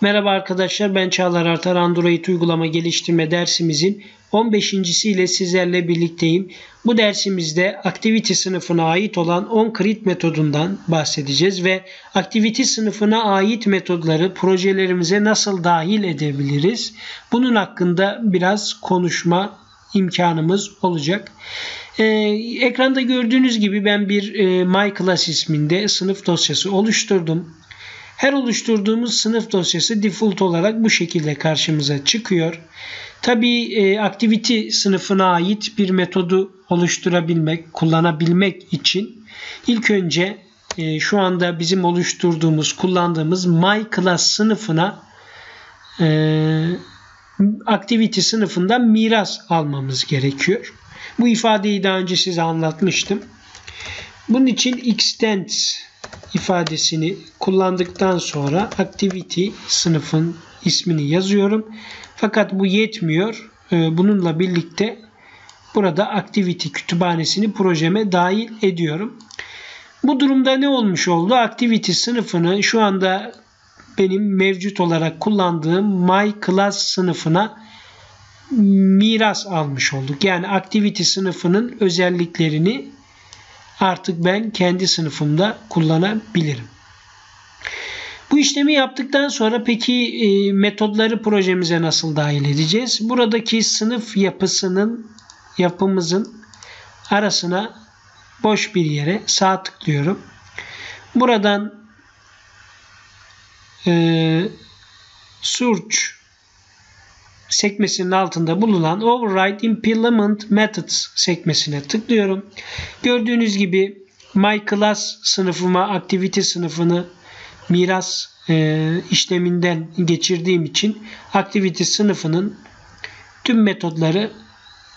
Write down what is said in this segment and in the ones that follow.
Merhaba arkadaşlar ben Çağlar Artar Android uygulama geliştirme dersimizin 15. ile sizlerle birlikteyim. Bu dersimizde Activity sınıfına ait olan onCreate metodundan bahsedeceğiz ve Activity sınıfına ait metodları projelerimize nasıl dahil edebiliriz? Bunun hakkında biraz konuşma imkanımız olacak. Ee, ekranda gördüğünüz gibi ben bir e, MyClass isminde sınıf dosyası oluşturdum. Her oluşturduğumuz sınıf dosyası default olarak bu şekilde karşımıza çıkıyor. Tabi e, activity sınıfına ait bir metodu oluşturabilmek, kullanabilmek için ilk önce e, şu anda bizim oluşturduğumuz, kullandığımız my class sınıfına e, activity sınıfından miras almamız gerekiyor. Bu ifadeyi daha önce size anlatmıştım. Bunun için extend ifadesini kullandıktan sonra activity sınıfın ismini yazıyorum. Fakat bu yetmiyor. Ee, bununla birlikte burada activity kütüphanesini projeme dahil ediyorum. Bu durumda ne olmuş oldu? Activity sınıfını şu anda benim mevcut olarak kullandığım my class sınıfına miras almış olduk. Yani activity sınıfının özelliklerini artık ben kendi sınıfımda kullanabilirim. Bu işlemi yaptıktan sonra peki e, metodları projemize nasıl dahil edeceğiz? Buradaki sınıf yapısının yapımızın arasına boş bir yere sağ tıklıyorum. Buradan e, search sekmesinin altında bulunan Override Implement Methods sekmesine tıklıyorum. Gördüğünüz gibi My Class sınıfıma Activity sınıfını miras e, işleminden geçirdiğim için Activity sınıfının tüm metodları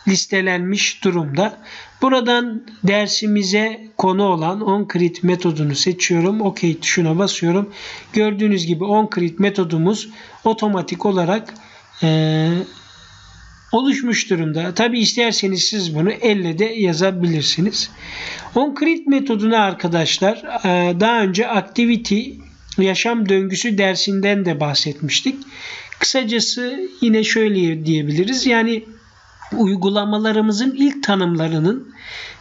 listelenmiş durumda. Buradan dersimize konu olan onCreate metodunu seçiyorum. OK tuşuna basıyorum. Gördüğünüz gibi onCreate metodumuz otomatik olarak e, oluşmuş durumda. Tabi isterseniz siz bunu elle de yazabilirsiniz. OnCreate metoduna arkadaşlar e, daha önce Activity yaşam döngüsü dersinden de bahsetmiştik. Kısacası yine şöyle diyebiliriz. Yani uygulamalarımızın ilk tanımlarının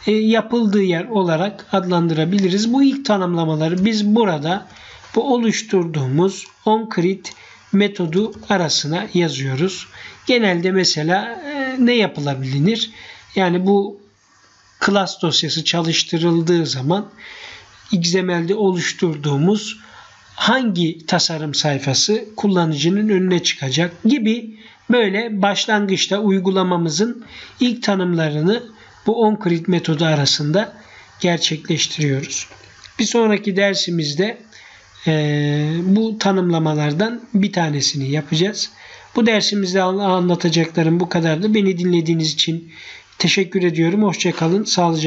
e, yapıldığı yer olarak adlandırabiliriz. Bu ilk tanımlamaları biz burada bu oluşturduğumuz OnCreate metodu arasına yazıyoruz. Genelde mesela e, ne yapılabilir? Yani bu class dosyası çalıştırıldığı zaman XML'de oluşturduğumuz hangi tasarım sayfası kullanıcının önüne çıkacak gibi böyle başlangıçta uygulamamızın ilk tanımlarını bu onCreate metodu arasında gerçekleştiriyoruz. Bir sonraki dersimizde bu tanımlamalardan bir tanesini yapacağız. Bu dersimizde anlatacaklarım bu kadardı. Beni dinlediğiniz için teşekkür ediyorum. Hoşçakalın. Sağlıcakla.